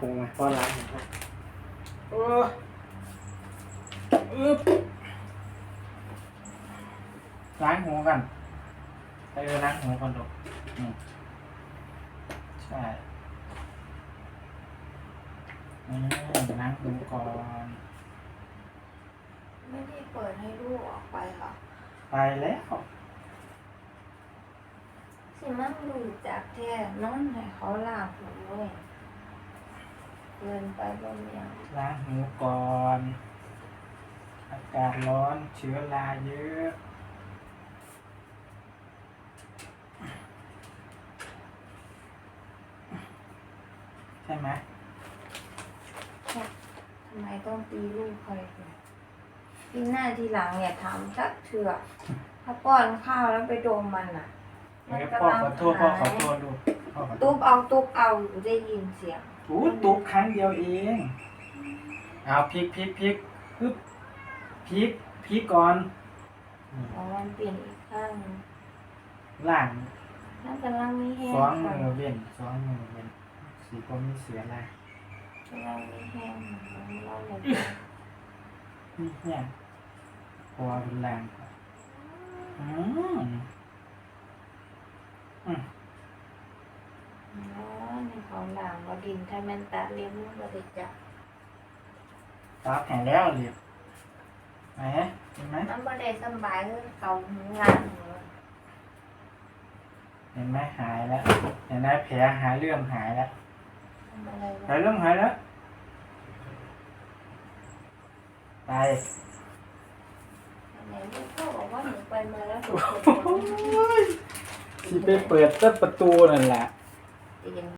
ปรุงไงเพราะล้างเห็นไหมโอ้อึ๊บล้างหูกันเออล้างหูก่อนดูอืมใช่อืมล้างหูก่อน ไม่ได้เปิดให้ลูกออกไปเหรอไปแล้วสิมันดูจากแท้นอนให้เขาลาบหูเว้ย เกินไปบ่เมียงล้างหูก่อน อากาศร้อนเชื้อราเยอะใช่ไหมทำไมต้องตีลูกคอยเนี่ยทีหน้าทีหลังเนี่ยทำสักเถื่อถ้าป้อนข้าวแล้วไปโดมมันอะ เอ้ยพ่อขอโทษพ่อขอโทษดูพ่อขอโท ตุ๊ษบเอาตุ๊บเอาอยู่ได้ยินเสียงอู้ตุบครั้งเดียวเองเอาพลิกพลิกพลิกปึ๊บพลิกพลิกก่อนของมันเปลี่ยนอีกข้างหนึ่งล่างนั่นกำลังมีแห้งสองก่มือนอเว้นสองมือเว้นสีก็มีเสือลายกำลังมีแห้งเราเลยนี่เนี่ยพอเป็นแรงอืมอืม อ๋อในของหลังว่าดินถ้ามันตาเลี้ยงมันก็ได้จับตาแข็งแล้วเรียบไหนเห็นไหมมันบ่ได้สำบายคือเกาหูงานหูเห็นไหมหายแล้วเห็นไหมแผลหายเลื่อมหายแล้วทำอะไรหายวะเริ่มหายแล้วไปไหนลูกพ่อบอกว่าหนูไปมาแล้วถูกโอ้ยสิไปเปิดต้นประตูนั่นแหละ เตียง